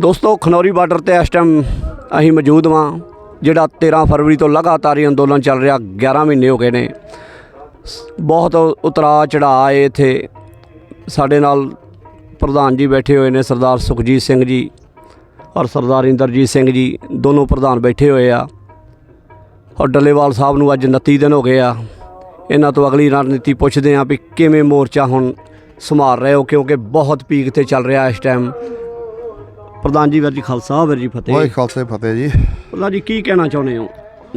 ਦੋਸਤੋ, ਖਨੌਰੀ ਬਾਰਡਰ ਤੇ ਇਸ ਟਾਈਮ ਅਸੀਂ ਮੌਜੂਦ ਹਾਂ ਜਿਹੜਾ 13 ਫਰਵਰੀ ਤੋਂ ਲਗਾਤਾਰ ਹੀ ਅੰਦੋਲਨ ਚੱਲ ਰਿਹਾ 11 ਮਹੀਨੇ ਹੋ ਗਏ ਨੇ। ਸ- ਬਹੁਤ ਉਤਰਾ ਚੜਾਅ ਏ ਇੱਥੇ। ਸਾਡੇ ਨਾਲ ਪ੍ਰਧਾਨ ਜੀ ਬੈਠੇ ਹੋਏ ਨੇ, ਸਰਦਾਰ ਸੁਖਜੀਤ ਸਿੰਘ ਜੀ ਔਰ ਸਰਦਾਰ ਇੰਦਰਜੀਤ ਸਿੰਘ ਜੀ, ਦੋਨੋਂ ਪ੍ਰਧਾਨ ਬੈਠੇ ਹੋਏ ਆ। ਔਰ ਡੱਲੇਵਾਲ ਸਾਹਿਬ ਨੂੰ ਅੱਜ 29 ਦਿਨ ਹੋ ਗਏ ਆ। ਇਹਨਾਂ ਤੋਂ ਅਗਲੀ ਰਣਨੀਤੀ ਪੁੱਛਦੇ ਆ ਵੀ ਕਿਵੇਂ ਮੋਰਚਾ ਹੁਣ ਸੰਭਾਲ ਰਹੇ ਹੋ, ਕਿਉਂਕਿ ਬਹੁਤ ਪੀਕ ਤੇ ਚੱਲ ਰਿਹਾ ਇਸ ਟਾਈਮ ਪ੍ਰਧਾਨ ਜੀ ਵੀਰ ਜੀ ਖਾਲਸਾ ਵੀਰ ਜੀ ਫਤਿਹ ਵਾਹਿ ਖਾਲਸੇ ਫਤਿਹ ਜੀ। ਪ੍ਰਧਾਨ ਜੀ ਕੀ ਕਹਿਣਾ ਚਾਹੁੰਦੇ ਹੋ?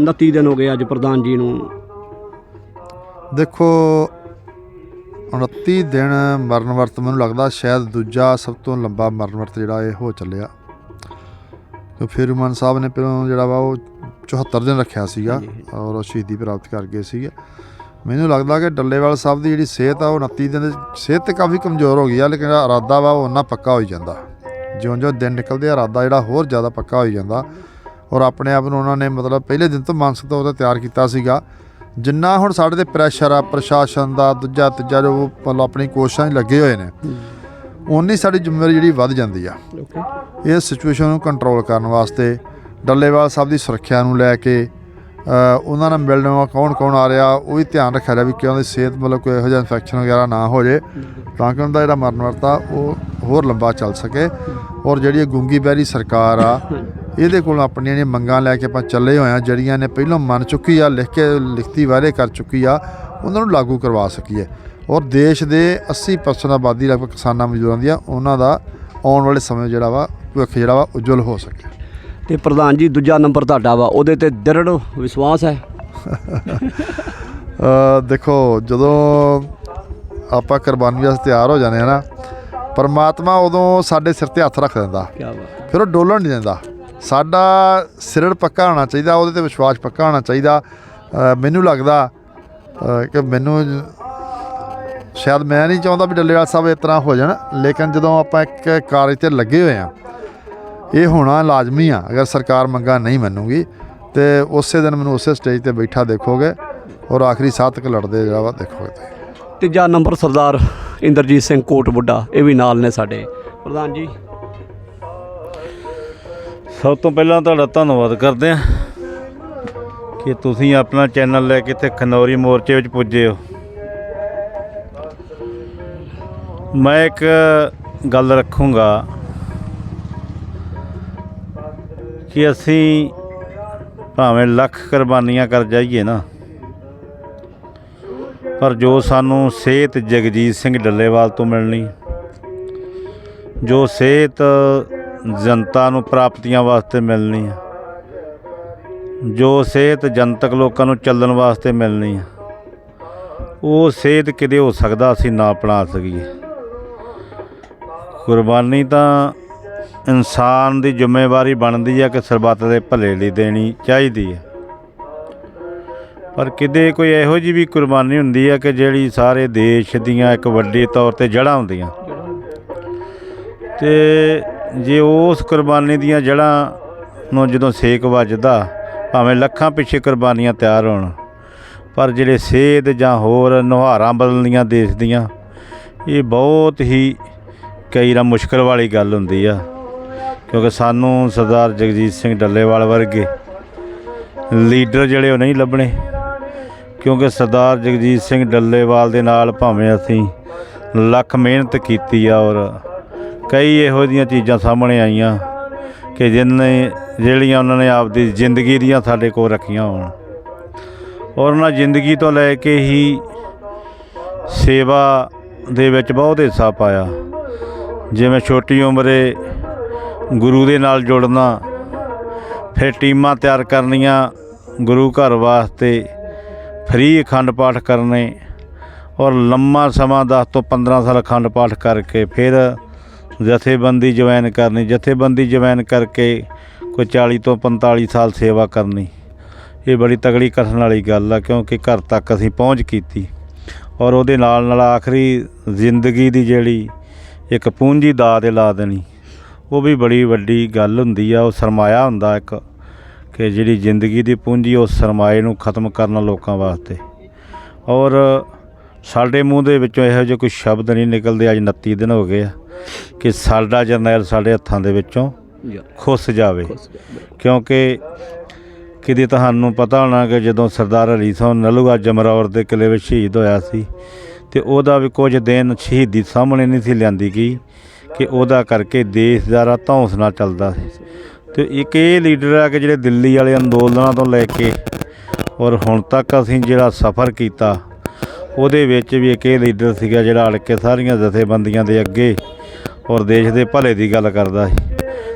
29 ਦਿਨ ਹੋ ਗਏ ਅੱਜ ਪ੍ਰਧਾਨ ਜੀ ਨੂੰ। ਦੇਖੋ 29 ਦਿਨ ਮਰਨ ਵਰਤ ਮੈਨੂੰ ਲੱਗਦਾ ਸ਼ਾਇਦ ਦੂਜਾ ਸਭ ਤੋਂ ਲੰਬਾ ਮਰਨ ਵਰਤ ਜਿਹੜਾ ਇਹ ਹੋ ਚੱਲਿਆ। ਤੇ ਫਿਰਮਾਨ ਸਾਹਿਬ ਨੇ ਪਹਿਲਾਂ ਜਿਹੜਾ ਵਾ ਉਹ 74 ਦਿਨ ਰੱਖਿਆ ਸੀਗਾ ਔਰ ਉਹ ਸ਼ਹੀਦੀ ਪ੍ਰਾਪਤ ਕਰ ਗਏ ਸੀਗੇ। ਮੈਨੂੰ ਲੱਗਦਾ ਕਿ ਡੱਲੇਵਾਲ ਸਾਹਿਬ ਦੀ ਜਿਹੜੀ ਸਿਹਤ ਆ ਉਹ 29 ਦਿਨ ਦੇ ਸਿਹਤ ਤੇ ਕਾਫੀ ਕਮਜ਼ੋਰ ਹੋ ਗਈ ਆ ਲੇਕਿਨ ਇਰਾਦਾ ਵਾ ਉਹ ਉਹਨਾਂ ਪੱਕਾ ਹੋਈ ਜਾਂਦਾ। ਜਿਉਂ-ਜਿਉਂ ਦਿਨ ਨਿਕਲਦੇ ਆ ਇਰਾਦਾ ਜਿਹੜਾ ਹੋਰ ਜ਼ਿਆਦਾ ਪੱਕਾ ਹੋਈ ਜਾਂਦਾ। ਔਰ ਆਪਣੇ ਆਪ ਨੂੰ ਉਹਨਾਂ ਨੇ ਮਤਲਬ ਪਹਿਲੇ ਦਿਨ ਤੋਂ ਮਾਨਸਿਕ ਤੌਰ ਤੇ ਤਿਆਰ ਕੀਤਾ ਸੀਗਾ। ਜਿੰਨਾ ਹੁਣ ਸਾਡੇ ਤੇ ਪ੍ਰੈਸ਼ਰ ਆ ਪ੍ਰਸ਼ਾਸਨ ਦਾ ਦੂਜਾ ਤੀਜਾ ਜੋ ਮਤਲਬ ਆਪਣੀ ਕੋਸ਼ਿਸ਼ਾਂ 'ਚ ਲੱਗੇ ਹੋਏ ਨੇ ਉਨੀ ਸਾਡੀ ਜ਼ਿੰਮੇਵਾਰੀ ਜਿਹੜੀ ਵੱਧ ਜਾਂਦੀ ਆ। ਇਸ ਸਿਚੁਏਸ਼ਨ ਨੂੰ ਕੰਟਰੋਲ ਕਰਨ ਵਾਸਤੇ ਡੱਲੇਵਾਲ ਸਾਹਿਬ ਦੀ ਸੁਰੱਖਿਆ ਨੂੰ ਲੈ ਕੇ ਉਹਨਾਂ ਨਾਲ ਮਿਲਣ ਵਾਲਾ ਕੌਣ ਕੌਣ ਆ ਰਿਹਾ ਉਹ ਵੀ ਧਿਆਨ ਰੱਖਿਆ ਰਿਹਾ ਵੀ ਕਿ ਉਹਨਾਂ ਦੀ ਸਿਹਤ ਮਤਲਬ ਕੋਈ ਇਹੋ ਜਿਹਾ ਇਨਫੈਕਸ਼ਨ ਵਗੈਰਾ ਨਾ ਹੋ ਜੇ ਤਾਂ ਕਿ ਉਹਨਾਂ ਦਾ ਜਿਹੜਾ ਮਰਨ ਵਰਤਾ ਉਹ ਹੋਰ ਲੰਬਾ ਚੱਲ ਸਕੇ। ਔਰ ਜਿਹੜੀ ਗੁੰਗੀ ਬਹਿਰੀ ਸਰਕਾਰ ਆ ਇਹਦੇ ਕੋਲ ਆਪਣੀਆਂ ਜਿਹੜੀਆਂ ਮੰਗਾਂ ਲੈ ਕੇ ਆਪਾਂ ਚੱਲੇ ਹੋਏ ਆ ਜਿਹੜੀਆਂ ਨੇ ਪਹਿਲਾਂ ਮੰਨ ਚੁੱਕੀ ਆ ਲਿਖ ਕੇ ਲਿਖਤੀ ਵਾਅਦੇ ਕਰ ਚੁੱਕੀ ਆ ਉਹਨਾਂ ਨੂੰ ਲਾਗੂ ਕਰਵਾ ਸਕੀਏ। ਔਰ ਦੇਸ਼ ਦੇ 80% ਆਬਾਦੀ ਲਗਭਗ ਕਿਸਾਨਾਂ ਮਜ਼ਦੂਰਾਂ ਦੀ ਆ ਉਹਨਾਂ ਦਾ ਆਉਣ ਵਾਲੇ ਸਮੇਂ ਜਿਹੜਾ ਵਾ ਭਵਿੱਖ ਜਿਹੜਾ ਵਾ ਉਜਵਲ ਹੋ ਸਕੇ। ਤੇ ਪ੍ਰਧਾਨ ਜੀ ਦੂਜਾ ਨੰਬਰ ਤੁਹਾਡਾ ਵਾ ਉਹਦੇ ਤੇ ਦ੍ਰਿੜ ਵਿਸ਼ਵਾਸ ਹੈ? ਦੇਖੋ ਜਦੋਂ ਆਪਾਂ ਕੁਰਬਾਨੀ ਵਾਸਤੇ ਤਿਆਰ ਹੋ ਜਾਂਦੇ ਆ ਨਾ ਪਰਮਾਤਮਾ ਉਦੋਂ ਸਾਡੇ ਸਿਰ ਤੇ ਹੱਥ ਰੱਖ ਦਿੰਦਾ। ਕੀ ਬਾਤ ਫਿਰ ਉਹ ਡੋਲਣ ਨਹੀਂ ਦਿੰਦਾ। ਸਾਡਾ ਸਿਰੜ ਪੱਕਾ ਹੋਣਾ ਚਾਹੀਦਾ ਉਹਦੇ ਤੇ ਵਿਸ਼ਵਾਸ ਪੱਕਾ ਹੋਣਾ ਚਾਹੀਦਾ। ਮੈਨੂੰ ਲੱਗਦਾ ਕਿ ਮੈਨੂੰ ਸ਼ਾਇਦ ਮੈਂ ਨਹੀਂ ਚਾਹੁੰਦਾ ਵੀ ਡੱਲੇਵਾਲ ਸਾਹਿਬ ਇਸ ਤਰ੍ਹਾਂ ਹੋ ਜਾਣ ਲੇਕਿਨ ਜਦੋਂ ਆਪਾਂ ਇੱਕ ਕਾਰਜ ਤੇ ਲੱਗੇ ਹੋਏ ਆ ਇਹ ਹੋਣਾ ਲਾਜ਼ਮੀ ਆ ਅਗਰ ਸਰਕਾਰ ਮੰਗਾ ਨਹੀਂ ਮੰਨੂਗੀ ਤੇ ਉਸੇ ਦਿਨ ਮੈਨੂੰ ਉਸੇ ਸਟੇਜ ਤੇ ਬੈਠਾ ਦੇਖੋਗੇ ਔਰ ਆਖਰੀ ਸਾਹ ਤੱਕ ਲੜਦੇ ਜਿਹੜਾ ਵਾ ਦੇਖੋਗੇ। ਤੀਜਾ ਨੰਬਰ ਸਰਦਾਰ ਇੰਦਰਜੀਤ ਸਿੰਘ ਕੋਟ ਬੁੱਢਾ, ਇਹ ਵੀ ਨਾਲ ਨੇ ਸਾਡੇ। ਪ੍ਰਧਾਨ ਜੀ। ਸਭ ਤੋਂ ਪਹਿਲਾਂ ਤੁਹਾਡਾ ਧੰਨਵਾਦ ਕਰਦੇ ਹਾਂ ਕਿ ਤੁਸੀਂ ਆਪਣਾ ਚੈਨਲ ਲੈ ਕੇ ਇੱਥੇ ਖਨੌਰੀ ਮੋਰਚੇ ਵਿੱਚ ਪੁੱਜੇ ਹੋ। ਮੈਂ ਇੱਕ ਗੱਲ ਰੱਖੂੰਗਾ ਕਿ ਅਸੀਂ ਭਾਵੇਂ ਲੱਖ ਕੁਰਬਾਨੀਆਂ ਕਰ ਜਾਈਏ ਨਾ ਪਰ ਜੋ ਸਾਨੂੰ ਸਿਹਤ ਜਗਜੀਤ ਸਿੰਘ ਡੱਲੇਵਾਲ ਤੋਂ ਮਿਲਣੀ, ਜੋ ਸਿਹਤ ਜਨਤਾ ਨੂੰ ਪ੍ਰਾਪਤੀਆਂ ਵਾਸਤੇ ਮਿਲਣੀ ਹੈ ਜੋ ਸਿਹਤ ਜਨਤਕ ਲੋਕਾਂ ਨੂੰ ਚੱਲਣ ਵਾਸਤੇ ਮਿਲਣੀ ਹੈ ਉਹ ਸਿਹਤ ਕਿਤੇ ਹੋ ਸਕਦਾ ਅਸੀਂ ਨਾ ਅਪਣਾ ਸਕੀਏ। ਕੁਰਬਾਨੀ ਤਾਂ ਇਨਸਾਨ ਦੀ ਜ਼ਿੰਮੇਵਾਰੀ ਬਣਦੀ ਹੈ ਕਿ ਸਰਬੱਤ ਦੇ ਭਲੇ ਲਈ ਦੇਣੀ ਚਾਹੀਦੀ ਹੈ। ਪਰ ਕਿਤੇ ਕੋਈ ਇਹੋ ਜਿਹੀ ਵੀ ਕੁਰਬਾਨੀ ਹੁੰਦੀ ਆ ਕਿ ਜਿਹੜੀ ਸਾਰੇ ਦੇਸ਼ ਦੀਆਂ ਇੱਕ ਵੱਡੇ ਤੌਰ ਤੇ ਜੜ੍ਹਾਂ ਹੁੰਦੀਆਂ। ਤੇ ਜੇ ਉਸ ਕੁਰਬਾਨੀ ਦੀਆਂ ਜੜ੍ਹਾਂ ਨੂੰ ਜਦੋਂ ਸੇਕ ਵੱਜਦਾ, ਭਾਵੇਂ ਲੱਖਾਂ ਪਿੱਛੇ ਕੁਰਬਾਨੀਆਂ ਤਿਆਰ ਹੋਣ, ਪਰ ਜਿਹੜੇ ਸੇਧ ਜਾਂ ਹੋਰ ਨੁਹਾਰਾਂ ਬਦਲਣੀਆਂ ਦੇਸ਼ ਦੀਆਂ, ਇਹ ਬਹੁਤ ਹੀ ਕਈ ਵਾਰ ਮੁਸ਼ਕਲ ਵਾਲੀ ਗੱਲ ਹੁੰਦੀ ਆ। ਕਿਉਂਕਿ ਸਾਨੂੰ ਸਰਦਾਰ ਜਗਜੀਤ ਸਿੰਘ ਡੱਲੇਵਾਲ ਵਰਗੇ ਲੀਡਰ ਜਿਹੜੇ ਉਹ ਨਹੀਂ ਲੱਭਣੇ। ਕਿਉਂਕਿ ਸਰਦਾਰ ਜਗਜੀਤ ਸਿੰਘ ਡੱਲੇਵਾਲ ਦੇ ਨਾਲ ਭਾਵੇਂ ਅਸੀਂ ਲੱਖ ਮਿਹਨਤ ਕੀਤੀ ਆ ਔਰ ਕਈ ਇਹੋ ਜਿਹੀਆਂ ਚੀਜ਼ਾਂ ਸਾਹਮਣੇ ਆਈਆਂ ਕਿ ਜਿਨਨੇ ਜਿਹੜੀਆਂ ਉਹਨਾਂ ਨੇ ਆਪਦੀ ਜ਼ਿੰਦਗੀ ਦੀਆਂ ਸਾਡੇ ਕੋਲ ਰੱਖੀਆਂ ਹੋਣ। ਔਰ ਉਹਨਾਂ ਜ਼ਿੰਦਗੀ ਤੋਂ ਲੈ ਕੇ ਹੀ ਸੇਵਾ ਦੇ ਵਿੱਚ ਬਹੁਤ ਹਿੱਸਾ ਪਾਇਆ। ਜਿਵੇਂ ਛੋਟੀ ਉਮਰੇ ਗੁਰੂ ਦੇ ਨਾਲ ਜੁੜਨਾ, ਫਿਰ ਟੀਮਾਂ ਤਿਆਰ ਕਰਨੀਆਂ ਗੁਰੂ ਘਰ ਵਾਸਤੇ ਫ੍ਰੀ ਅਖੰਡ ਪਾਠ ਕਰਨੇ ਔਰ ਲੰਮਾ ਸਮਾਂ 10 ਤੋਂ 15 ਸਾਲ ਅਖੰਡ ਪਾਠ ਕਰਕੇ ਫਿਰ ਜਥੇਬੰਦੀ ਜੁਆਇਨ ਕਰਨੀ, ਜਥੇਬੰਦੀ ਜੁਆਇਨ ਕਰਕੇ ਕੋਈ 40 ਤੋਂ 45 ਸਾਲ ਸੇਵਾ ਕਰਨੀ। ਇਹ ਬੜੀ ਤਗੜੀ ਕਥਨ ਵਾਲੀ ਗੱਲ ਆ, ਕਿਉਂਕਿ ਘਰ ਤੱਕ ਅਸੀਂ ਪਹੁੰਚ ਕੀਤੀ। ਔਰ ਉਹਦੇ ਨਾਲ ਨਾਲ ਆਖਰੀ ਜ਼ਿੰਦਗੀ ਦੀ ਜਿਹੜੀ ਇੱਕ ਪੂੰਜੀ ਦਾ ਦੇ ਲਾ ਦੇਣੀ, ਉਹ ਵੀ ਬੜੀ ਵੱਡੀ ਗੱਲ ਹੁੰਦੀ ਆ, ਉਹ ਸਰਮਾਇਆ ਹੁੰਦਾ ਇੱਕ ਕਿ ਜਿਹੜੀ ਜ਼ਿੰਦਗੀ ਦੀ ਪੂੰਜੀ ਉਸ ਸਰਮਾਏ ਨੂੰ ਖਤਮ ਕਰਨਾ ਲੋਕਾਂ ਵਾਸਤੇ। ਔਰ ਸਾਡੇ ਮੂੰਹ ਦੇ ਵਿੱਚੋਂ ਇਹੋ ਜਿਹੇ ਕੋਈ ਸ਼ਬਦ ਨਹੀਂ ਨਿਕਲਦੇ ਅੱਜ 29 ਦਿਨ ਹੋ ਗਏ ਆ ਕਿ ਸਾਡਾ ਜਰਨੈਲ ਸਾਡੇ ਹੱਥਾਂ ਦੇ ਵਿੱਚੋਂ ਖੁੱਸ ਜਾਵੇ। ਕਿਉਂਕਿ ਕਿਤੇ ਤੁਹਾਨੂੰ ਪਤਾ ਹੋਣਾ ਕਿ ਜਦੋਂ ਸਰਦਾਰ ਹਰੀ ਸਿੰਘ ਨਲੂਆ ਜਮਰੌਰ ਦੇ ਕਿਲੇ ਵਿੱਚ ਸ਼ਹੀਦ ਹੋਇਆ ਸੀ ਤੇ ਉਹਦਾ ਵੀ ਕੁਝ ਦਿਨ ਸ਼ਹੀਦੀ ਸਾਹਮਣੇ ਨਹੀਂ ਸੀ ਲਿਆਂਦੀ ਗਈ ਕਿ ਉਹਦਾ ਕਰਕੇ ਦੇਸ਼ ਦਾ ਧੌਂਸ ਨਾਲ ਚੱਲਦਾ ਸੀ। ਤੇ ਇੱਕ ਇਹ ਲੀਡਰ ਆ ਕਿ ਜਿਹੜੇ ਦਿੱਲੀ ਵਾਲੇ ਅੰਦੋਲਨਾਂ ਤੋਂ ਲੈ ਕੇ ਔਰ ਹੁਣ ਤੱਕ ਅਸੀਂ ਜਿਹੜਾ ਸਫ਼ਰ ਕੀਤਾ, ਉਹਦੇ ਵਿੱਚ ਵੀ ਇੱਕ ਇਹ ਲੀਡਰ ਸੀਗਾ ਜਿਹੜਾ ਅੜ ਕੇ ਸਾਰੀਆਂ ਜਥੇਬੰਦੀਆਂ ਦੇ ਅੱਗੇ ਔਰ ਦੇਸ਼ ਦੇ ਭਲੇ ਦੀ ਗੱਲ ਕਰਦਾ ਸੀ।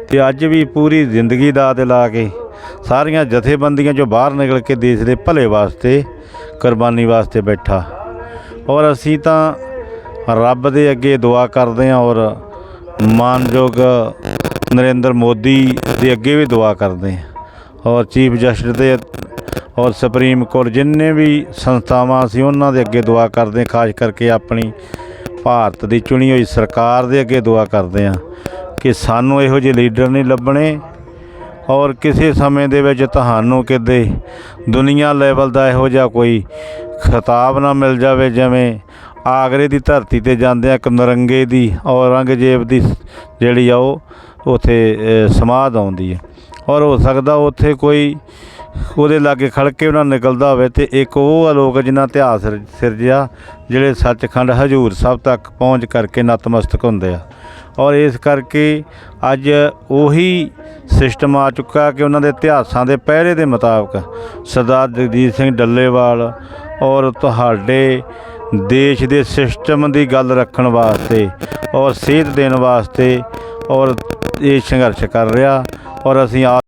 ਤੇ ਅੱਜ ਵੀ ਪੂਰੀ ਜ਼ਿੰਦਗੀ ਦਾ ਤੇ ਲਾ ਕੇ ਸਾਰੀਆਂ ਜਥੇਬੰਦੀਆਂ ਚੋਂ ਬਾਹਰ ਨਿਕਲ ਕੇ ਦੇਸ਼ ਦੇ ਭਲੇ ਵਾਸਤੇ, ਕੁਰਬਾਨੀ ਵਾਸਤੇ ਬੈਠਾ। ਔਰ ਅਸੀਂ ਤਾਂ ਰੱਬ ਦੇ ਅੱਗੇ ਦੁਆ ਕਰਦੇ ਹਾਂ ਔਰ ਮਾਨਯੋਗ ਨਰਿੰਦਰ ਮੋਦੀ ਦੇ ਅੱਗੇ ਵੀ ਦੁਆ ਕਰਦੇ ਹਾਂ। ਔਰ ਚੀਫ ਜਸਟਿਸ ਦੇ ਔਰ ਸੁਪਰੀਮ ਕੋਰਟ ਜਿੰਨੇ ਵੀ ਸੰਸਥਾਵਾਂ ਸੀ ਉਹਨਾਂ ਦੇ ਅੱਗੇ ਦੁਆ ਕਰਦੇ ਹਾਂ, ਖਾਸ ਕਰਕੇ ਆਪਣੀ ਭਾਰਤ ਦੀ ਚੁਣੀ ਹੋਈ ਸਰਕਾਰ ਦੇ ਅੱਗੇ ਦੁਆ ਕਰਦੇ ਹਾਂ ਕਿ ਸਾਨੂੰ ਇਹੋ ਜਿਹੇ ਲੀਡਰ ਨਹੀਂ ਲੱਭਣੇ ਔਰ ਕਿਸੇ ਸਮੇਂ ਦੇ ਵਿੱਚ ਤੁਹਾਨੂੰ ਕਿਤੇ ਦੁਨੀਆ ਲੈਵਲ ਦਾ ਇਹੋ ਜਿਹਾ ਕੋਈ ਖਿਤਾਬ ਨਾ ਮਿਲ ਜਾਵੇ, ਜਿਵੇਂ ਆਗਰੇ ਦੀ ਧਰਤੀ ਤੇ ਜਾਂਦੇ ਆ ਇੱਕ ਨਰੰਗੇ ਦੀ ਔਰੰਗਜ਼ੇਬ ਦੀ ਜਿਹੜੀ ਆ ਉਹ ਉੱਥੇ ਸਮਾਧ ਆਉਂਦੀ ਹੈ। ਔਰ ਹੋ ਸਕਦਾ ਉੱਥੇ ਕੋਈ ਉਹਦੇ ਲਾਗੇ ਖੜ ਕੇ ਉਹਨਾਂ ਨਿਕਲਦਾ ਹੋਵੇ ਤੇ ਇੱਕ ਉਹ ਆ ਲੋਕ ਜਿਨ੍ਹਾਂ ਇਤਿਹਾਸ ਸਿਰਜਿਆ ਜਿਹੜੇ ਸੱਚਖੰਡ ਹਜੂਰ ਸਾਹਿਬ ਤੱਕ ਪਹੁੰਚ ਕਰਕੇ ਨਤਮਸਤਕ ਹੁੰਦੇ ਆ। ਔਰ ਇਸ ਕਰਕੇ ਅੱਜ ਉਹੀ ਸਿਸਟਮ ਆ ਚੁੱਕਾ ਕਿ ਉਹਨਾਂ ਦੇ ਇਤਿਹਾਸਾਂ ਦੇ ਪਹਿਰੇ ਦੇ ਮੁਤਾਬਕ ਸਰਦਾਰ ਜਗਜੀਤ ਸਿੰਘ ਡੱਲੇਵਾਲ ਔਰ ਤੁਹਾਡੇ ਦੇਸ਼ ਦੇ ਸਿਸਟਮ ਦੀ ਗੱਲ ਰੱਖਣ ਵਾਸਤੇ ਔਰ ਸੇਧ ਦੇਣ ਵਾਸਤੇ ਔਰ ਇਹ ਸੰਘਰਸ਼ ਕਰ ਰਿਹਾ ਔਰ ਅਸੀਂ ਆ